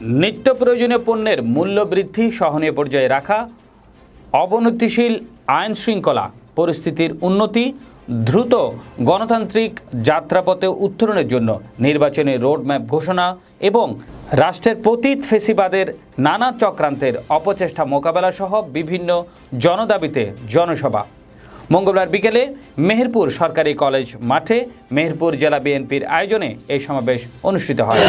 নিত্য প্রয়োজনীয় পণ্যের মূল্য বৃদ্ধি সহনীয় পর্যায়ে রাখা, অবনতিশীল আইন শৃঙ্খলা পরিস্থিতির উন্নতি, দ্রুত গণতান্ত্রিক যাত্রাপথে উত্তরণের জন্য নির্বাচনী রোডম্যাপ ঘোষণা এবং রাষ্ট্রের পতীত ফেসিবাদের নানা চক্রান্তের অপচেষ্টা মোকাবেলা সহ বিভিন্ন জনদাবিতে জনসভা। মঙ্গলবার বিকেলে মেহেরপুর সরকারি কলেজ মাঠে মেহেরপুর জেলা বিএনপির আয়োজনে এই সমাবেশ অনুষ্ঠিত হয়।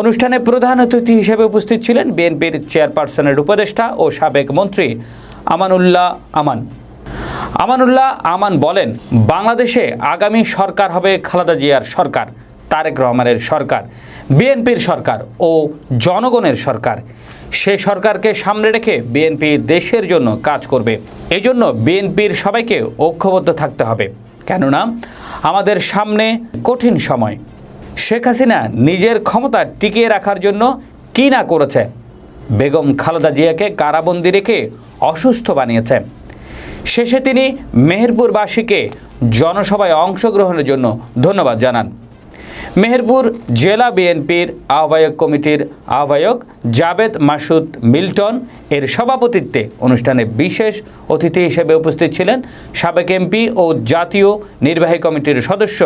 অনুষ্ঠানে প্রধান অতিথি হিসেবে উপস্থিত ছিলেন বিএনপির চেয়ারপারসনের উপদেষ্টা ও সাবেক মন্ত্রী আমানুল্লাহ আমান। আমানুল্লাহ আমান বলেন, বাংলাদেশে আগামী সরকার হবে খালেদা জিয়ার সরকার, তারেক রহমানের সরকার, বিএনপির সরকার ও জনগণের সরকার। সে সরকারকে সামনে রেখে বিএনপি দেশের জন্য কাজ করবে। এজন্য বিএনপির সবাইকে ঐক্যবদ্ধ থাকতে হবে। কেননা, আমাদের সামনে কঠিন সময়। শেখ হাসিনা নিজের ক্ষমতা টিকিয়ে রাখার জন্য কী না করেছে? বেগম খালেদা জিয়াকে কারাবন্দি রেখে অসুস্থ বানিয়েছে। শেষে তিনি মেহেরপুরবাসীকে জনসভায় অংশগ্রহণের জন্য ধন্যবাদ জানান। মেহেরপুর জেলা বিএনপির আহ্বায়ক কমিটির আহ্বায়ক জাবেদ মাসুদ মিল্টন এর সভাপতিত্বে অনুষ্ঠানে বিশেষ অতিথি হিসেবে উপস্থিত ছিলেন সাবেক এমপি ও জাতীয় নির্বাহী কমিটির সদস্য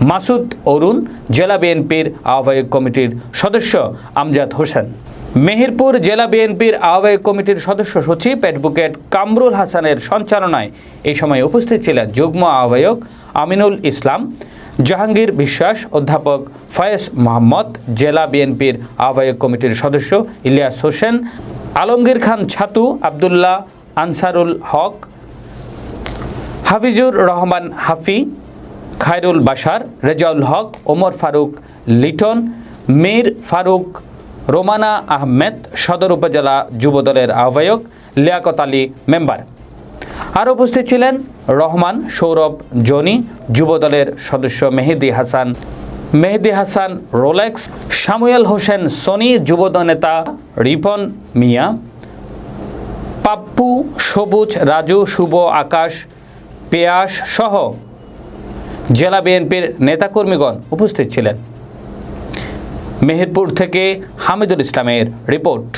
মাসুদ অরুণ, জেলা বিএনপির আহ্বায়ক কমিটির সদস্য আমজাদ হোসেন। মেহেরপুর জেলা বিএনপির আহ্বায়ক কমিটির সদস্য সচিব অ্যাডভোকেট কামরুল হাসানের সঞ্চালনায় এই সময় উপস্থিত ছিলেন যুগ্ম আহ্বায়ক আমিনুল ইসলাম, জাহাঙ্গীর বিশ্বাস, অধ্যাপক ফয়েজ মোহাম্মদ, জেলা বিএনপির আহ্বায়ক কমিটির সদস্য ইলিয়াস হোসেন, আলমগীর খান ছাতু, আবদুল্লাহ আনসারুল হক, হাফিজুর রহমান হাফি, খায়রুল বাশার, রেজাউল হক, ওমর ফারুক লিটন, মীর ফারুক রোমানা আহমেদ সদর উপজেলা যুবদলের আহ্বায়ক, লিয়াকত আলী মেম্বার। আর উপস্থিত ছিলেন রহমান সৌরভ জনি, যুবদলের সদস্য মেহেদি হাসান। মেহেদি হাসান, রোলেক্স। সামুয়েল হোসেন সনি যুবদল নেতা রিপন মিয়া। পাপ্পু, সবুজ, রাজু, শুভ, আকাশ, পেয়াস সহ জেলা বিএনপির নেতাকর্মীগণ উপস্থিত ছিলেন। মেহেরপুর থেকে হামিদুল ইসলামের রিপোর্ট।